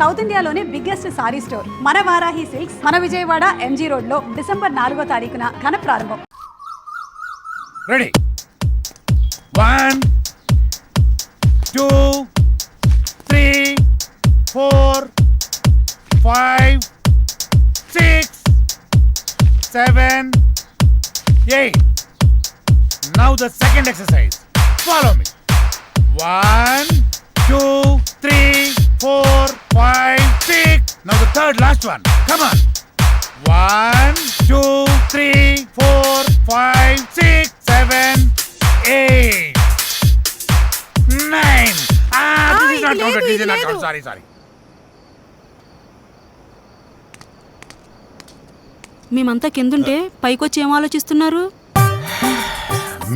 South ఇండియాలోనే biggest sorry store. మన Varahi silks మన విజయవాడ ఎంజీ రోడ్లో డిసెంబర్ నాలుగో తారీఖున ఘన ప్రారంభం. Ready one two three four five six seven eight now the second exercise follow me one two three four five six now the third last one come on One, two, three, four, five, six, seven, eight, nine. Ah, this is not counted. This is not counted. Sorry, sorry. మేమంతా కిందుంటే పైకొచ్చి ఏం ఆలోచిస్తున్నారు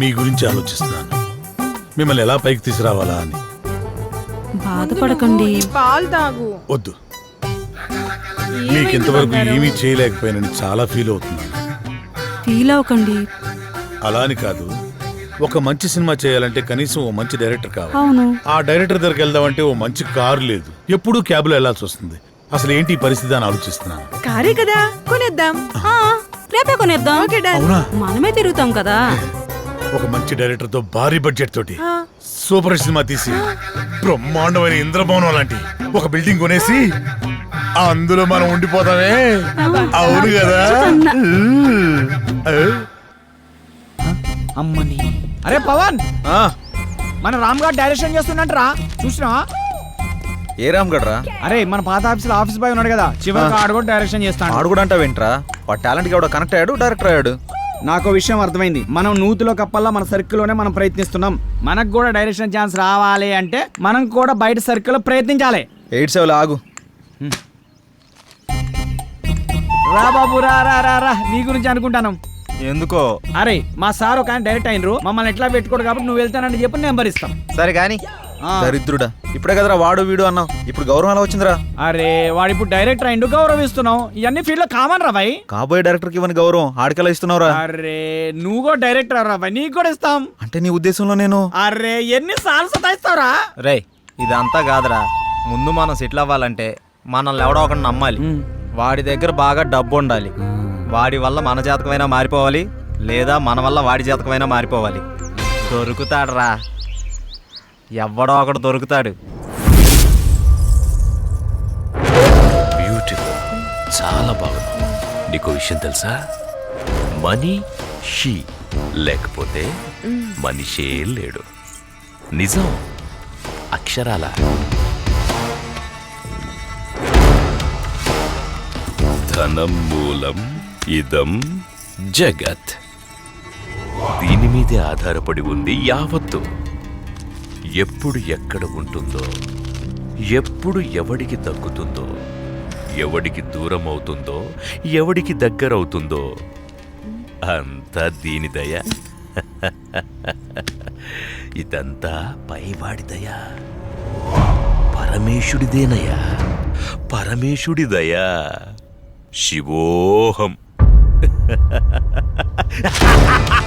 మీ గురించి ఆలోచిస్తున్నాను మిమ్మల్ని ఎలా పైకి తీసుకురావాలా అని బాధపడకండి. పాలు తాగు. వద్దు. మీకు ఇంతవరకు ఏమీ చేయలేకపోయానని చాలా ఫీల్ అవుతున్నాను. ఫీల్ అవ్వకండి. అలా అని కాదు. ఒక మంచి సినిమా చేయాలంటే కనీసం ఓ మంచి డైరెక్టర్ కావాలి. అవును. ఆ డైరెక్టర్ దగ్గరికి వెళ్దామంటే ఓ మంచి కారు లేదు. ఎప్పుడూ క్యాబ్లో వెళ్ళాల్సి వస్తుంది. అసలు ఏంటి ఈ పరిస్థితి అని ఆలోచిస్తున్నాను. కారే కదా కొనేద్దాం. ఆ, రేపే కొనేద్దాం. ఓకే డన్ అవునా? మనమే తిరుగుతాం కదా. ఒక మంచి డైరెక్టర్తో భారీ బడ్జెట్ తోటి సూపర్ హిట్ సినిమా తీసి బ్రహ్మాండమైన ఇంద్రభవనం లాంటి ఒక బిల్డింగ్ కొనేసి అందులో మనం ఉండిపోతామే. అవును కదా? ఆ? అమ్మని. అరే పవన్! మన రామ్ గారు డైరెక్షన్ చేస్తున్నట్రా చూసినా ఏ రామ్ గడ్రా అరే మన పాత ఆఫీస్ ఆఫీస్ బాయ్ ఉన్నాడు కదా. చివరికి ఆడు కూడా డైరెక్షన్ చేస్తాడు. ఆడు కూడా అంటావేంట్రా? వాడు టాలెంట్కి ఎవడో కనెక్ట్ అయ్యాడు డైరెక్టర్ అయ్యాడు. నాకు విషయం అర్థమైంది. మనం నూతిలో కప్పల్లా మన సర్కిల్లోనే మనం ప్రయత్నిస్తున్నాం. మనకు కూడా డైరెక్షన్ ఛాన్స్ రావాలి అంటే మనం కూడా బయట సర్కిల్లో ప్రయత్నించాలి. ఎయిట్ సెవెన్ ఆగు. రా బాబు రా రా రా రా. నీ గురించి అనుకుంటాను. ఎందుకో? అరే మా సార్ ఒక ఆయన డైరెక్ట్ అయినరు. మమ్మల్ని ఎట్లా పెట్టుకోడు కాబట్టి నువ్వు వెళ్తానంటే చెప్పి నెంబర్ ఇస్తాం సరే కానీ. దరిద్రుడా. ఇప్పుడే కదరా వాడు వీడు అన్నావు. ఇప్పుడు గౌరవం ఎలా వచ్చిందిరా? అరే వాడు ఇప్పుడు డైరెక్టర్ అయిండు గౌరవిస్తున్నాం ఇవన్నీ ఫీల్డ్లో కామన్ రా భాయ్. కాబోయే డైరెక్టర్కి ఇవ్వని గౌరవం ఆడికెలా ఇస్తున్నావురా? అరే నువ్వు కూడా డైరెక్టర్ రా భాయ్ నీకు కూడా ఇస్తాం. అంటే నీ ఉద్దేశంలో నేను? అరే ఎన్ని సార్లు సతాయిస్తావురా? రే ఇదంతా కాదురా. ముందు మనం సెటిల్ అవ్వాలంటే మనల్ని ఎవడో ఒకటి నమ్మాలి. వాడి దగ్గర బాగా డబ్బు ఉండాలి. వాడి వల్ల మన జాతకమైనా మారిపోవాలి. లేదా మన వల్ల వాడి జాతకమైనా మారిపోవాలి. దొరుకుతాడురా. ఎవడో ఒకడు దొరుకుతాడు. బ్యూటిఫుల్ చాలా బాగుంది. నీకు విషయం తెలుసా? మనీ షీ లేకపోతే మనిషే లేడు. నిజం? అక్షరాల? ధనం మూలం ఇదం జగత్. దీని మీదే ఆధారపడి ఉంది యావత్తు. ఎప్పుడు ఎక్కడ ఉంటుందో ఎప్పుడు ఎవడికి దక్కుతుందో ఎవడికి దూరం అవుతుందో ఎవడికి దగ్గరవుతుందో అంతా దీని దయ. ఇదంతా పైవాడి దయ. పరమేశుడిదేనయ్యా పరమేశుడి దయా. శివోహం శివోహం.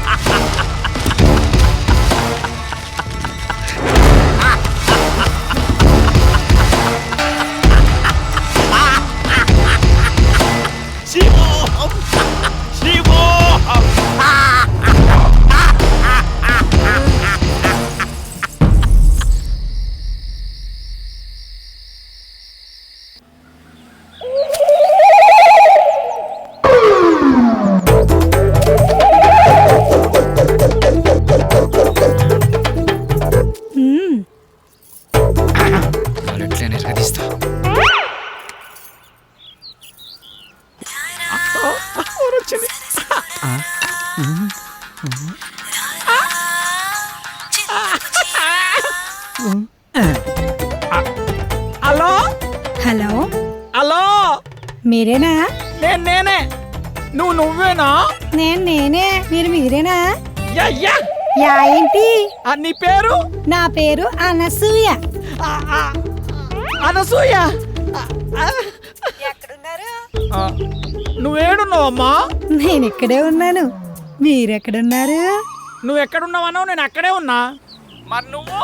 యా, ఏంటి? నీ పేరు? నా పేరు అనసూయ. అనసూయ. ఎక్కడున్నారు? నువ్వేడున్నావమ్మా? నేను ఇక్కడే ఉన్నాను. మీరెక్కడున్నారు? నువ్వు ఎక్కడున్నావన్నావు నేను అక్కడే ఉన్నా. మరి నువ్వు?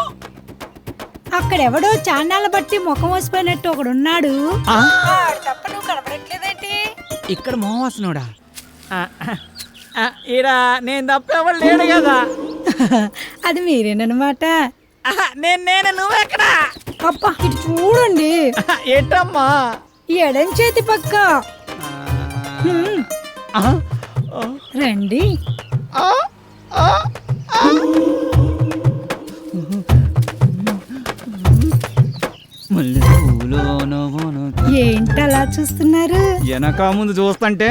అక్కడెవడో చాండాల బట్టి ముఖం వసిపోయినట్టు ఒకడున్నాడు. తప్ప నువ్వు కనపడట్లేదేంటి? ఇక్కడ మోహవాసనుడా ఈడా నేను తప్ప ఎవరు లేడు కదా. అది మీరేనమాట నేను నేను నువ్వెక్కడా? అబ్బా ఇటు చూడండి. ఏంటమ్మా? ఎడం చేతి పక్క? రండి. ఏంటలా చూస్తున్నారు? వెనక ముందు చూస్తుంటే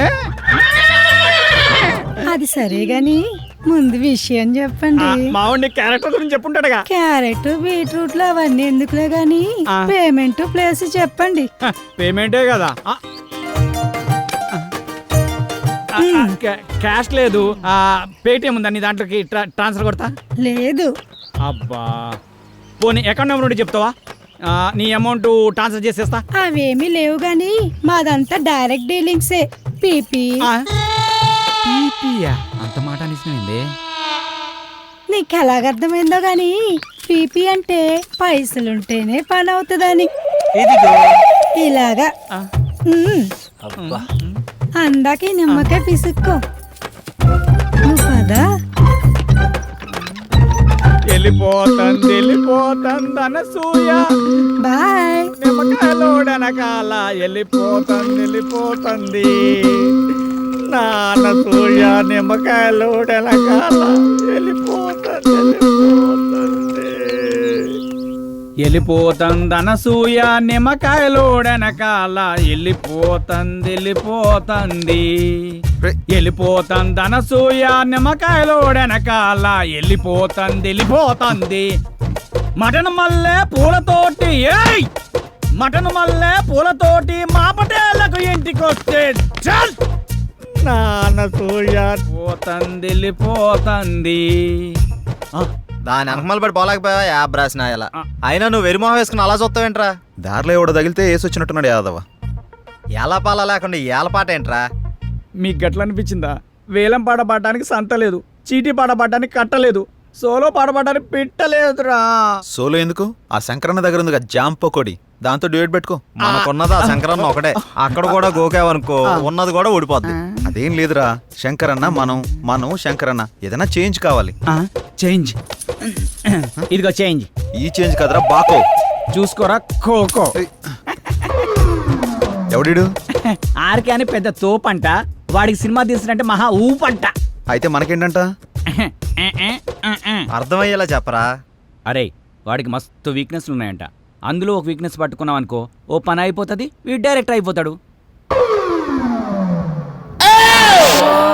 అది సరే గాని ముందు విషయం చెప్పండి. మావుడి క్యారెక్టర్ గురించి చెప్పుంటాడుగా. క్యారెట్ బీట్రూట్లు అవన్నీ ఎందుకులే గాని. పేమెంట్ ప్లేస్ చెప్పండి. పేమెంటే కదా. క్యాష్ లేదు. పేటిఎం ఉందా నీ దాంట్లోకి ట్రా- ట్రాన్స్ఫర్ కొడతా? లేదు. అబ్బా. పోనీ అకౌంట్ నెంబర్ ఉంటే చెప్తావా? నీ అమౌంట్ ట్రాన్స్ఫర్ చేసేస్తా. అవేమీ లేవు గాని మాదంతా డైరెక్ట్ డీలింగ్సే. పీపీ? పీపీయా? అంత మాట అనిసినవింది? నీకు ఎలాగర్థమైందో గాని పీపీ అంటే పైసలుంటేనే పని అవుతుందని ఇలాగా. ఉమ్. అందాక ఈ నిమ్మకాయ పిసుక్కో. నువ్వు పదా? వెళ్ళిపోతుంది వెళ్ళిపోతుంది అనసూయ బాయ్. నిమ్మకాయలోడనకాల వెళ్ళిపోతుంది వెళ్ళిపోతుంది. నాన్న సూర్య నిమ్మకాయలోడనకాల వెళ్ళిపోతుంది వెళ్ళిపోతుంది వెళ్ళిపోతుంది నిమ్మకాయలోడనకాల వెళ్ళిపోతుంది వెళ్ళిపోతంది. వెళ్ళిపోతుంది నిమ్మకాయలోడనకాల వెళ్ళిపోతుంది వెళ్ళిపోతంది. మటన్ మల్లె పూలతోటి ఏయ్! మటన్ మల్లె పూలతోటి మా పటేళ్ళకు ఇంటికొస్తే చల్! నానసూయ పోతుంది. వెళ్ళిపోతుంది దాని వెనకమాల పడి పోలేకపోయావా యాబ్ రాసిన ఇలా అయినా నువ్వు వెరిమోహం వేసుకుని అలా చూస్తావేంట్రా? దారిలో ఎవడో తగిలితే వేసి వచ్చినట్టున్నాడు యాదవ. ఎలా పాల లేకుండా ఏల పాట ఏంట్రా? మీకు గట్ల అనిపించిందా వేలం పాట పాడడానికి సంత లేదు చీటీ పాట పాడడానికి కట్టలేదు సోలో పాట పాడడానికి పెట్టలేదురా సోలో ఎందుకు? ఆ శంకరన్న దగ్గర ఉంది జామ్ పకోడి. దాంతో డ్యూయట్ పెట్టుకో. మనకున్నది ఆ శంకరన్న ఒకటే. అక్కడ కూడా గోకావనుకో ఉన్నది కూడా ఊడిపోద్ది. అదేం లేదురా. శంకరన్న మనం మనం శంకరన్న. ఏదైనా చేంజ్ కావాలి. చేంజ్. ఇదిగో చేంజ్. ఈ చేంజ్ కదరా బాకో. చూసుకోరా ఖోఖో. ఎవడిడు? ఆర్కే అని పెద్ద తోపంట. వాడికి సినిమా తీసినట్టే మహా ఊపంట. అయితే మనకేంటంట? అర్థమయ్యేలా చెప్పరా? అరే వాడికి మస్తు వీక్నెస్లు ఉన్నాయంట. అందులో ఒక వీక్నెస్ పట్టుకున్నాం అనుకో ఓ పని అయిపోతుంది వీడు డైరెక్టర్ అయిపోతాడు.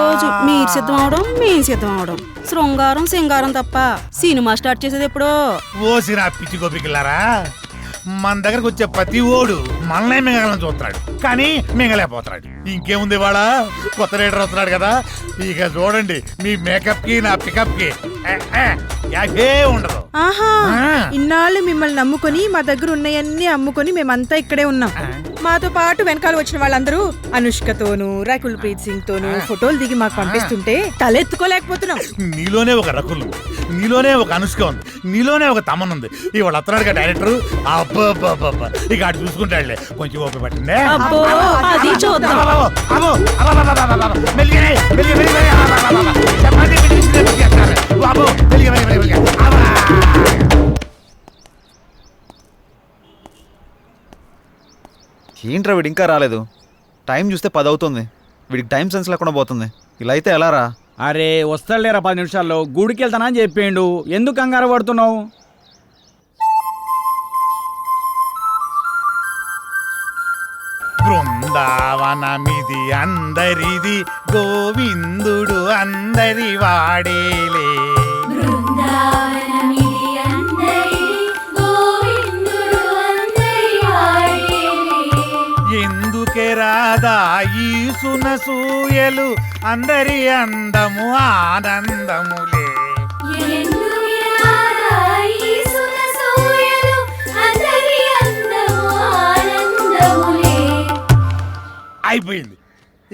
రోజు మీరు సిద్ధం అవడం మేము సిద్ధం అవడం శృంగారం సింగారం తప్ప సినిమా స్టార్ట్ చేసేది ఎప్పుడో? ఓసిన పిచ్చి గోపికలారా. మన దగ్గరకు వచ్చే ప్రతి ఓడు మనల్నే మింగలని చూస్తున్నాడు. కానీ మింగలేకపోతున్నాడు. ఇంకేముంది వాళ్ళ కొత్త రైడర్ వస్తున్నాడు కదా. ఇక చూడండి మీ మేకప్కి నా పికప్కి. యాభే ఉండదు ఆహా ఆ. ఇన్నాళ్ళు మిమ్మల్ని నమ్ముకొని మా దగ్గర ఉన్నాయన్నీ అమ్ముకొని మేమంతా ఇక్కడే ఉన్నాం మాతో పాటు వెనకాల వచ్చిన వాళ్ళందరూ అనుష్కతోను రకుల్ ప్రీత్ సింగ్ తోను ఫోటోలు దిగి మాకు పంపిస్తుంటే తలెత్తుకోలేకపోతున్నాం నీలోనే ఒక రకుల్. నీలోనే ఒక అనుష్క ఉంది నీలోనే ఒక తమన్ ఉంది ఇవాళ వస్తున్నాడు డైరెక్టర్ అబ్బబ్బబ్బబ్బ ఇక అటు చూసుకుంటాడులే కొంచెం ఓపిక పట్టిందే అబ్బో అది చూద్దాం అబ్బో, అబ్బో, అబ్బో, అబ్బో, అబ్బో, అబ్బో, మెల్లిగానే, మెల్లిగా, మెల్లిగా, అబ్బో, అబ్బో, అబ్బో. చపాతీ పిండి ఇచ్చినట్టు చేస్తారు. అబ్బో, మెల్లిగా, మెల్లిగా, మెల్లిగా. అబ్బా. ఏంట్రా వీడు ఇంకా రాలేదు? టైం చూస్తే పది అవుతుంది. వీడికి టైం సెన్స్ లేకుండా పోతుంది. ఇలా అయితే ఎలా రా? అరే వస్తాడులేరా పది నిమిషాల్లో? గుడికి వెళ్తానా అని చెప్పిండు ఎందుకు కంగారు పడుతున్నావు? బృందావనమిది అందరిది గోవిందుడు అందరి వాడేలే. ఎందుకే రాదా ఈ సునసూయలు అందరి అందము ఆనందములే. అయిపోయింది.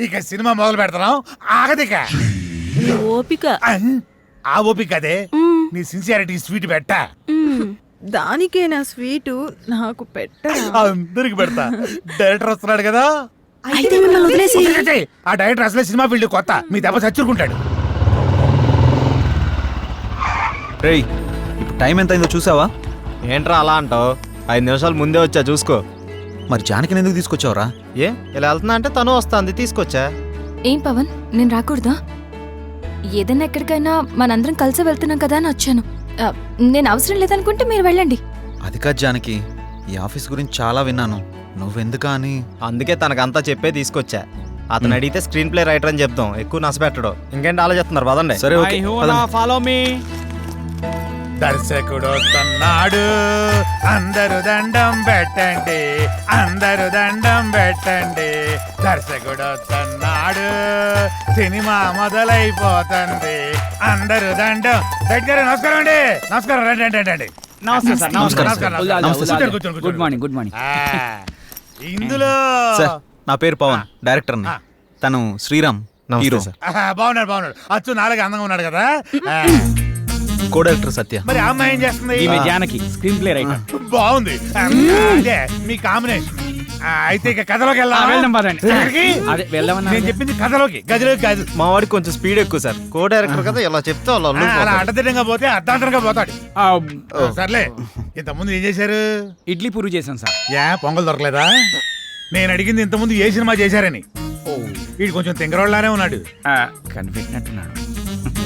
ఇక సినిమా మొదలు పెడతాం. ఆగదిక. నీ ఓపిక. ఆ ఓపిక అదే. నీ సిన్సియారిటీ స్వీట్ పెట్ట. ఉమ్. దానికేనా స్వీటు నాకు పెట్టరా? అందరికి పెడతా. డైరెక్టర్ వస్తున్నాడు కదా. ఆ డైరెక్టర్ అసలే సినిమా ఫీల్డ్ కొత్త. మీ దెబ్బ చచ్చుకుంటాడు. రేయ్ ఇప్పుడు టైం ఎంత అయిందో చూసావా? ఏంట్రా అలా అంటావు? ఐదు నిమిషాలు ముందే వచ్చా చూసుకో. మరి జానకిని ఎందుకు తీసుకొచ్చావురా? ఏ? ఇలా వెళ్తున్నా అంటే తను వస్తుంది తీసుకొచ్చా? ఏం పవన్? నేను రాకూడదా? ఏదైనా ఎక్కడికైనా మనందరం కలిసి వెళ్తున్నాం కదా అని వచ్చాను. ఆ, నేను అవసరం లేదనుకుంటే మీరు వెళ్ళండి. అది కాదు జానకి ఈ ఆఫీస్ గురించి చాలా విన్నాను. నువ్వెందుకా అని? అందుకే తనకంతా చెప్పే తీసుకొచ్చా. అతను అడిగితే స్క్రీన్ ప్లే రైటర్ అని చెప్తాం ఎక్కువ నష్టపెట్టడు ఇంకేంటి ఆలోచిస్తున్నారు? పదండి. సరే ఓకే. పదండి. ఫాలో మీ దర్శకుడు వస్తున్నాడు. అందరు దండం పెట్టండి. అందరు దండం పెట్టండి. దర్శకుడు వస్తున్నాడు. సినిమా మొదలైపోతుంది. అందరు దండం. దగ్గర నమస్కారం అండి. నమస్కారం రండి రండి రండి నమస్తే సార్ నమస్కారం, కూర్చోండి. Good morning good morning. ఇందులో సార్ నా పేరు పవన్ డైరెక్టర్. తను శ్రీరామ్ హీరో. బాగున్నాడు బాగున్నాడు. అచ్చు నాలుగు అందంగా ఉన్నాడు కదా. కో డైరెక్టర్ సత్య మరి ఆ అమ్మాయి ఏం చేస్తుంది? ఈమె జానకి స్క్రీన్ ప్లే రైటర్ బాగుంది. ఆ, అదే మీ కాంబినేషన్. ఆ, అయితే ఇక కథలోకి వెళ్దాం వెళ్దాం పదండి. ఎక్కడికి? అదే వెళ్దామన్నా నేను చెప్పింది కథలోకి గదిలోకి కాదు. మా వాడికి కొంచెం స్పీడ్ ఎక్కువ సార్. కో డైరెక్టర్ కదా ఇలా చెప్తే వాళ్ళు ఆ, అలా అల్లుకుపోతారు. అడ్డదిడ్డంగా పోతే అర్ధాంతరంగా పోతాడు. ఆ, సర్లే ఇంతకుముందు ఏం చేశారు? ఇడ్లీ పూరి చేశాను సార్. యా పొంగల్ దొరకలేదా? నేను అడిగింది ఇంతకుముందు ఏ సినిమా చేశారని. వీడు కొంచెం తింగరోళ్ళలానే ఉన్నాడు. ఆ, కనిపెట్టినట్టున్నాడు.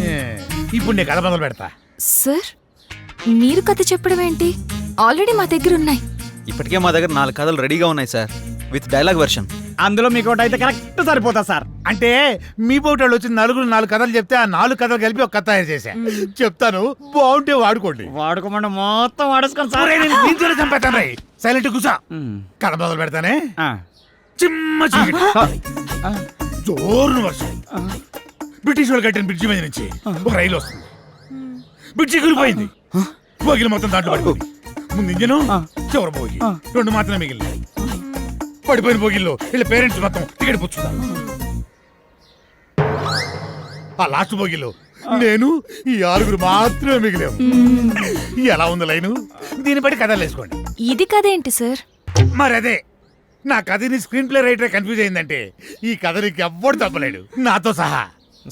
ఏ, ఇప్పుడు నేను కథ మొదలు పెడతా సార్ మీరు కథ చెప్పడం ఏంటి? ఆల్రెడీ మా దగ్గర ఉన్నాయి. ఇప్పటికే మా దగ్గర నాలుగు కథలు రెడీగా ఉన్నాయి సార్ విత్ డైలాగ్ వెర్షన్. అందులో మీకు ఒకటి అయితే కరెక్ట్ సరిపోతా సార్. అంటే మీ పోటీ వచ్చి నలుగురు నాలుగు కథలు చెప్తే ఆ నాలుగు కథలు కలిపి ఒక కథ తయారు చేశా. చెప్తాను బాగుంటే వాడుకోండి. వాడుకోమంటే మొత్తం వాడేసుకొని సార్. దీంతోనే చంపేస్తాను రై. సైలెంట్ కూసా. కథ మొదలు పెడతానే. ఆ. చిమ్మ జోరున వర్షం. బ్రిటిష్ వాళ్ళు కట్టిన బ్రిడ్జి మీద నుంచి ఒక రైలు వస్తుంది. బ్రిడ్జి కూలిపోయింది. బోగిలు మొత్తం దాంట్లో పడిపోయింది. ముందు ఇంజను చివరి బోగి. రెండు మాత్రమే మిగిలినాయి. పడిపోయిన బోగిల్లో వీళ్ళ పేరెంట్స్ మొత్తం టికెట్ పుచ్చుతారు ఆ లాస్ట్ బోగిలో నేను ఈ ఆరుగురు మాత్రమే మిగిలాము ఎలా ఉంది లైను? దీన్ని బట్టి కథలు వేసుకోండి. ఇది కథ ఏంటి సార్? మరి అదే నా కథని స్క్రీన్ ప్లే రైటర్ కన్ఫ్యూజ్ అయిందంటే ఈ కథ నీకు ఎవ్వడు తప్పలేడు నాతో సహా.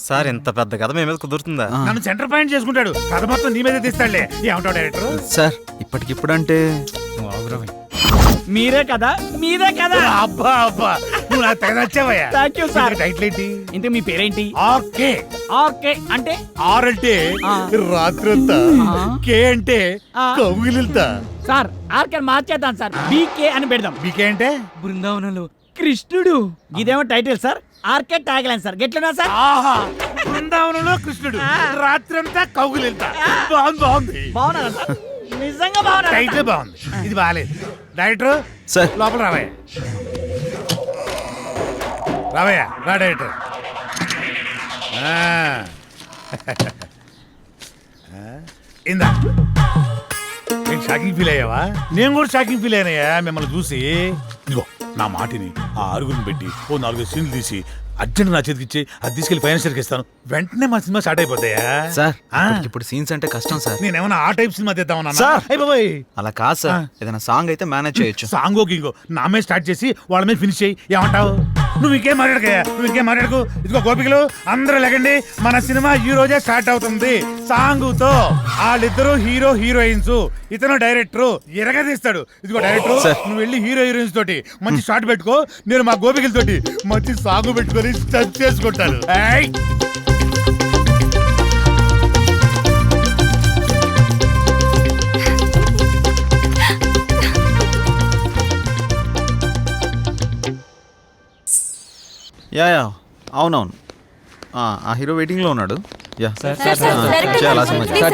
సార్ ఇంత పెద్ద కథ మీ మీద కుదురుతుందా? నన్ను సెంటర్ పాయింట్ చేసుకుంటాడు. కథ మొత్తం నీ మీద తీస్తాడులే. ఏమంటావు డైరెక్టర్ సార్ ఇప్పటికిప్పుడంటే మీరే కదా మీరే కదా. అబ్బా అబ్బా. నువ్వు నాకు తెగ నచ్చావయ్యా. You, sir. ఇంతకీ టైటిల్ ఏంటి? ఇంతకు మీ పేరేంటి? ఓకే ఓకే అంటే? ఆర్ అంటే రాత్రంతా కే అంటే కౌగిలిల్తా సార్ ఆర్కే మార్చేద్దాం సార్. బీకే అని పెడదాం. బీకే అంటే? బృందావనంలో. కృష్ణుడు. ఇదేమో title sir? RK tagline sir. గెట్లున్నా sir? ఆహా బృందావనంలో కృష్ణుడు. రాత్రంతా కౌగిలిల్తా బాగుంది బాగుంది. బాగున్నారా సార్? నిజంగా బాగున్నారా టైటిల్ బాగుంది. ఇది బాగాలేదు. Director sir. లోపల రావయ్య. రావయ్య రా డైరెక్టర్ ఆ. ఆ, ఇందా. నేను షాకింగ్ ఫీల్ అయ్యావా? నేను కూడా షాకింగ్ ఫీల్ అయినాయా మిమ్మల్ని చూసి? ఇదిగో. నా మాటిని ఆ ఆరుగురిని పెట్టి ఓ నాలుగు సీన్లు తీసి అర్జెంట్ నా చేతికి ఇచ్చి అది తీసుకెళ్ళి ఫైనాన్షియల్కి ఇస్తాను. వెంటనే మా సినిమా స్టార్ట్ అయిపోతాయా? సార్. ఇప్పుడు సీన్స్ అంటే కష్టం సార్. నేనేమన్నా ఆ టైప్ సినిమా తీద్దామన్నా సార్. అయ్య బాబోయ్! అలా కాదు సార్ ఏదైనా సాంగ్ అయితే మేనేజ్ చేయొచ్చు. సాంగో గింగో నా మీద స్టార్ట్ చేసి వాళ్ళ మీద ఫినిష్ చేయి. ఏమంటావు? నువ్వు ఇంకేం మాట్లాడకయ్యా? నువ్వు ఇంకేం మాట్లాడకు? ఇదిగో గోపికలు అందరూ లేకండి మన సినిమా ఈ రోజే స్టార్ట్ అవుతుంది. సాంగ్తో వాళ్ళిద్దరూ హీరో హీరోయిన్స్. ఇతను డైరెక్టర్ ఎరగదీస్తాడు ఇదిగో డైరెక్టర్. నువ్వు వెళ్ళి హీరో హీరోయిన్స్ తోటి మంచి షాట్ పెట్టుకో. నేను మా గోపికల తోటి మంచి సాంగ్ పెట్టుకొని టచ్ చేసుకుంటాను ఏయ్! Yeah yeah. అవునవును. ఆ, ఆ హీరో వెయిటింగ్లో ఉన్నాడు.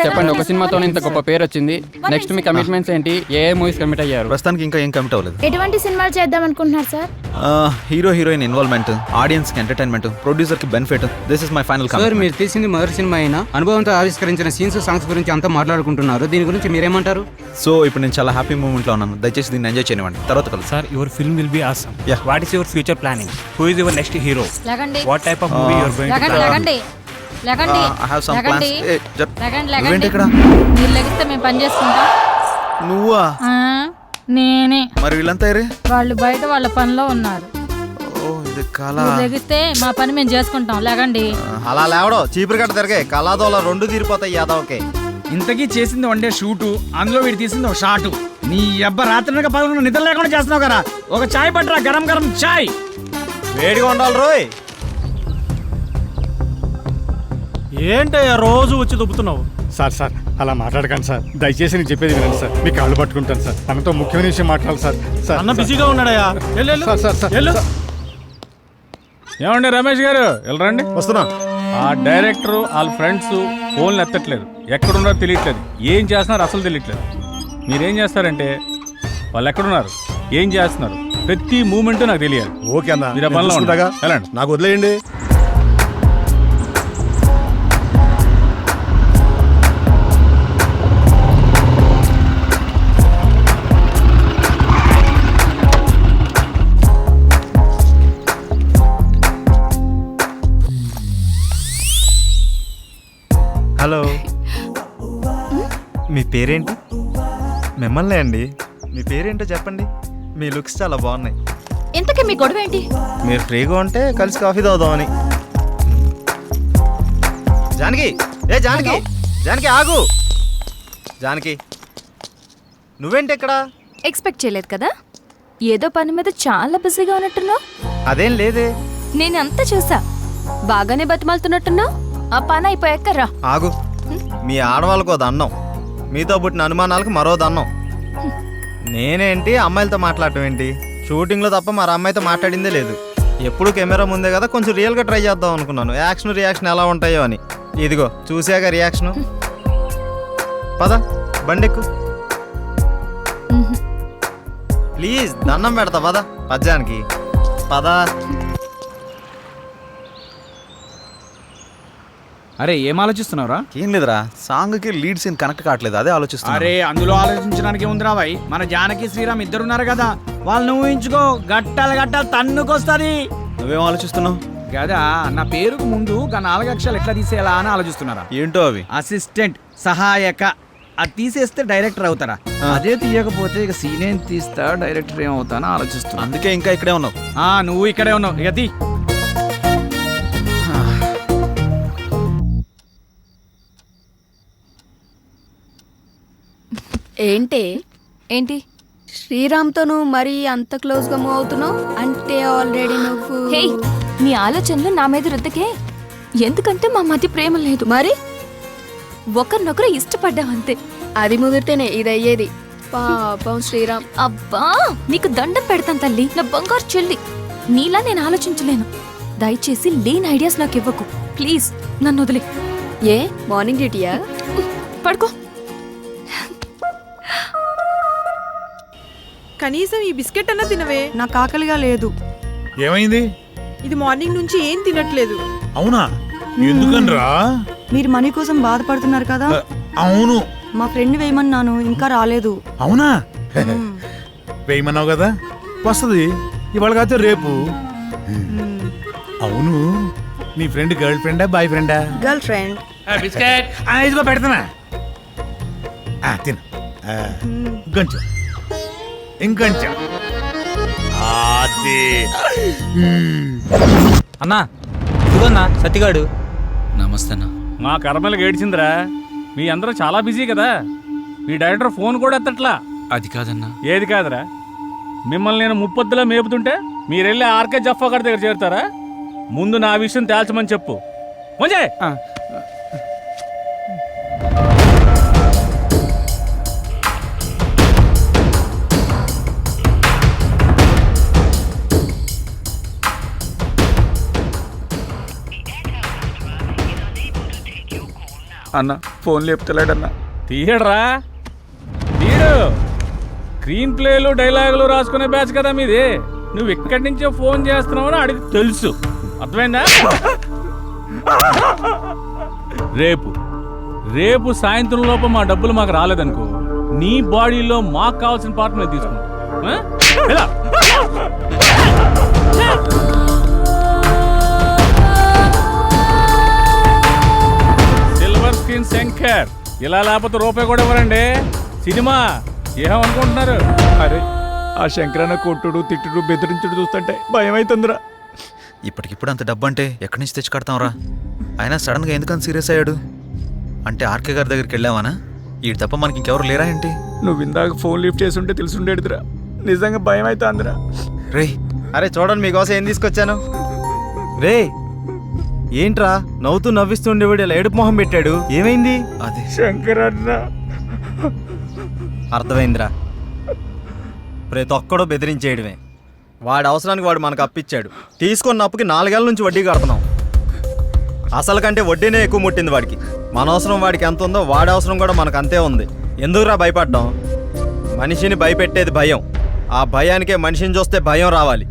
చెప్పండి. ఒక సినిమాతో ఇంత గొప్ప. పేరు వచ్చింది నెక్స్ట్ మీ కమిట్మెంట్స్ ఏంటి? ఏ ఏ మూవీస్ కమిట్ అయ్యారు? ప్రస్తుతానికి ఇంకా ఏం కమిట్ అవ్వలేదు. ఎటువంటి సినిమాలు చేద్దాం అనుకుంటున్నారు సార్? ఆ, హీరో హీరోయిన్ ఇన్వాల్వ్మెంట్ ఆడియన్స్కి ఎంటర్టైన్మెంట్ ప్రొడ్యూసర్కి benefit this is my final sir మీరు తీసింది మొదటి సినిమా అయినా అనుభవంతో ఆవిష్కరించిన సీన్స్ సాంగ్స్ గురించి అంతా మాట్లాడుకుంటున్నారు. దీని గురించి మీరేమంటారు? సో ఇప్పుడు నేను చాలా హ్యాపీ మూమెంట్లో ఉన్నాను. దయచేసి దీన్ని ఎంజాయ్ చేయనివ్వండి. తర్వాత కలుసు sir your film will be awesome. What is your future planning who is your next hero లగండి. What type of movie you're going లగండి. లగండి లగండి ఐ హావ్ సమ్ లగండి ప్లాన్స్ లగండి నువ్వేంటి లగండి ఇక్కడ? మీరు లెగిస్తే మేము పని చేసుకుంటాం. నువ్వా? నేనే. మరి వీళ్ళంతా ఏరే వాళ్ళు బయట వాళ్ళ పనిలో ఉన్నారు. తెగిస్తే మా పని మేము చేసుకుంటాం. లేకండి. అలా లేవడో. చీపురు కట్ట తిరగాయి కళాదోళ రెండు తీరిపోతాయి యాదవకే. ఇంతకీ చేసింది వన్ డే షూటు అందులో వీడు తీసింది ఒక షాటు. నీ అబ్బ రాత్రి పదకొండు నిద్ర లేకుండా చేస్తున్నావు కదా. ఒక చాయ్ పట్టరా గరం గరం చాయ్. వేడిగా ఉండాలి రోయ్. ఏంటయ్యా రోజు వచ్చి దుబ్బుతున్నావు? సార్ సార్ అలా మాట్లాడకండి సార్. దయచేసి నేను చెప్పేది వినండి సార్. మీ కాళ్ళు పట్టుకుంటాను సార్. అన్నతో ముఖ్యమైన విషయం మాట్లాడాలి సార్. సార్ అన్న బిజీగా ఉన్నాడయ్యా. సార్ సార్ సార్ ఏమండి రమేష్ గారు? వెళ్ళరండి. వస్తున్నా. ఆ డైరెక్టర్ వాళ్ళ ఫ్రెండ్స్ ఫోన్లు ఎత్తట్లేదు. ఎక్కడున్నారో తెలియట్లేదు. ఏం చేస్తున్నారో అసలు తెలియట్లేదు. మీరేం చేస్తారంటే వాళ్ళు ఎక్కడున్నారు? ఏం చేస్తున్నారు? ప్రతి మూమెంట్ నాకు తెలియాలి. ఓకే అన్న. నాకు వదిలేయండి. పేరేంటి? మిమ్మల్ని అండి. మీ పేరేంటో చెప్పండి. మీ లుక్స్ చాలా బాగున్నాయి. ఇంతకీ మీ గొడవ ఏంటి మీరు ఫ్రీగా ఉంటే కలిసి కాఫీ తాగుదామని. జానకి! ఏ జానకి! జానకి ఆగు! జానకి నువ్వేంటి ఇక్కడ? ఎక్స్పెక్ట్ చేయలేదు కదా? ఏదో పని మీద చాలా బిజీగా ఉన్నట్టున్నావు? అదేం లేదే. నేను అంతా చూసా. బాగానే బతిమాలుతున్నట్టున్నావు. ఆ పని అయిపోయాక రా. ఆగు. మీ ఆడవాళ్ళకు దన్నం మీతో పుట్టిన అనుమానాలకు మరో దన్నం. నేనేంటి అమ్మాయిలతో మాట్లాడటం ఏంటి? షూటింగ్లో తప్ప మరి అమ్మాయితో మాట్లాడిందే లేదు. ఎప్పుడు కెమెరా ముందే కదా కొంచెం రియల్గా ట్రై చేద్దాం అనుకున్నాను. యాక్షన్ రియాక్షన్ ఎలా ఉంటాయో అని. ఇదిగో చూసాక రియాక్షన్? పద బండెక్కు. ప్లీజ్ దండం పెడతా పద. పద్యానికి. పద. అరే ఏం ఆలోచిస్తున్నావురా? ఏం లేదురా సాంగ్కి లీడ్ సీన్ కనెక్ట్ కావట్లేదు అదే ఆలోచిస్తున్నా అరే అందులో ఆలోచించడానికి ఉందిరా భాయ్ మన జానకి శ్రీరామ్ ఇద్దరున్నారు కదా వాళ్ళని ఊహించుకో గట్టాలు గట్టాలు తన్నుకొస్తుంది. నువ్వేం ఆలోచిస్తున్నావు? కదా నా పేరుకు ముందు గా నాలుగు అక్షరాలు ఎట్లా తీసేయాలా అని ఆలోచిస్తున్నారా? ఏంటో అవి? అసిస్టెంట్ సహాయక అది తీసేస్తే డైరెక్టర్ అవుతారా? అదే తీయకపోతే ఇక సీన్ ఏం తీస్తా డైరెక్టర్ ఏమవుతానో ఆలోచిస్తున్నా. అందుకే ఇంకా ఇక్కడే ఉన్నావు. ఆ నువ్వు ఇక్కడే ఉన్నావు. ఇక తీ. ఏంటి? ఏంటి? శ్రీరామ్తో నువ్వు మరీ అంత క్లోజ్గా మూవ్ అవుతున్నావు? అంటే ఆల్రెడీ నువ్వు హే నీ ఆలోచనలు నా మీద రుద్దకే. ఎందుకంటే మా మధ్య ప్రేమ లేదు. మరి? ఒకరినొకరు ఇష్టపడ్డాం అంతే. అది ముదిరితేనే ఇది అయ్యేది పాపం శ్రీరామ్. అబ్బా నీకు దండం పెడతాను తల్లి. నా బంగారు చెల్లి. నీలా నేను ఆలోచించలేను. దయచేసి లేని ఐడియాస్ నాకు ఇవ్వకు. ప్లీజ్ నన్ను వదిలే. ఏ మార్నింగ్ డ్యూటీయా? పడుకో. కనీసం ఈ బిస్కెట్ అన్న తినవే. నాకు ఆకలిగా లేదు. ఏమైంది? ఇది మార్నింగ్ నుంచి ఏం తినట్లేదు. అవునా? ఎందుకనరా? మీరు మనీ కోసం బాధపడుతున్నారు కదా? అవును. మా ఫ్రెండ్ వేయమన్నాను ఇంకా రాలేదు. అవునా? వేయమన్నావు కదా? వస్తుంది. ఇవాళ కాకపోతే రేపు. అవును. నీ ఫ్రెండ్ గర్ల్ ఫ్రెండా బాయ్ ఫ్రెండా? Girl friend. బిస్కెట్. ఇదిగో పెడతానా ఆ, తిను. ఆ, ఇంకొంచెం. అది అన్నా ఇదిగోన్నా సత్తిగాడు. నమస్తే మా కర్మలకు ఏడ్చిందిరా మీ అందరూ చాలా బిజీ కదా. మీ డైరెక్టర్ ఫోన్ కూడా ఎత్తట్లా. అది కాదన్నా. ఏది కాదురా. మిమ్మల్ని నేను ముప్పొద్దులో మేపుతుంటే మీరెళ్ళి ఆర్కే జఫా గారి దగ్గర చేరుతారా? ముందు నా విషయం తేల్చమని చెప్పు. మంజయ్ అన్న ఫోన్ లేపుతలేడన్న. తీయడరా. తీయడు స్క్రీన్ ప్లేలు డైలాగులు రాసుకునే బ్యాచ్ కదా మీది. నువ్వు ఇక్కడి నుంచే ఫోన్ చేస్తున్నావు అడిగి తెలుసు. అర్థమైందా? రేపు. రేపు సాయంత్రం లోపు మా డబ్బులు మాకు రాలేదనుకో నీ బాడీలో మాకు కావాల్సిన పార్ట్ నేను తీసుకుంటా. శంకర్ ఇలా లేకపోతే రూపాయి కూడా ఇవ్వరండి. సినిమా ఏమనుకుంటున్నారు? అరే ఆ శంకరన్న కొట్టుడు తిట్టుడు బెదిరించుడు చూస్తుంటే భయం అవుతుందిరా ఇప్పటికిప్పుడు అంత డబ్బు అంటే ఎక్కడి నుంచి తెచ్చి కడతాంరా అయినా సడన్గా ఎందుకని సీరియస్ అయ్యాడు? అంటే ఆర్కే గారి దగ్గరికి వెళ్ళావానా? ఈ తప్ప మనకి ఇంకెవరు లేరా ఏంటి? నువ్వు ఇందాక ఫోన్ లిఫ్ట్ చేసి ఉంటే తెలుసుండేదిరా. నిజంగా భయం అవుతుందిరా రే అరే చూడండి మీకోసం ఏం తీసుకొచ్చాను? రే ఏంట్రా? నవ్వుతూ నవ్విస్తుండేవాడు ఇలా ఏడుపు మొహం పెట్టాడు? ఏమైంది? అది శంకరన్న అర్థమైందిరా. ప్రతి ఒక్కడో బెదిరించేయడమే. వాడి అవసరానికి వాడు మనకు అప్పిచ్చాడు. తీసుకున్న అప్పుకి నాలుగేళ్ళ నుంచి వడ్డీ కడుతున్నాం. అసలు కంటే వడ్డీనే ఎక్కువ ముట్టింది వాడికి. మన అవసరం వాడికి ఎంత ఉందో వాడి అవసరం కూడా మనకు అంతే ఉంది. ఎందుకురా భయపడ్డాం? మనిషిని భయపెట్టేది భయం. ఆ భయానికే మనిషిని చూస్తే భయం రావాలి.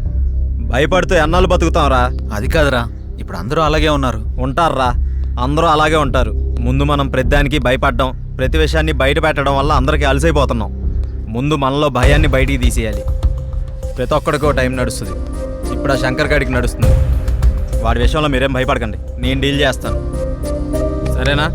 భయపడుతూ ఎన్నాళ్ళు బతుకుతాంరా? అది కాదురా. ఇప్పుడు అందరూ అలాగే ఉన్నారు. ఉంటారా అందరూ అలాగే ఉంటారు. ముందు మనం ప్రతిదానికి భయపడడం ప్రతి విషయాన్ని బయట పెట్టడం వల్ల అందరికీ అలసైపోతున్నాం. ముందు మనలో భయాన్ని బయటికి తీసేయాలి. ప్రతి ఒక్కడికో టైం నడుస్తుంది. ఇప్పుడు ఆ శంకర్ గాడికి నడుస్తుంది. వాడి విషయంలో మీరేం భయపడకండి. నేను డీల్ చేస్తాను. సరేనా?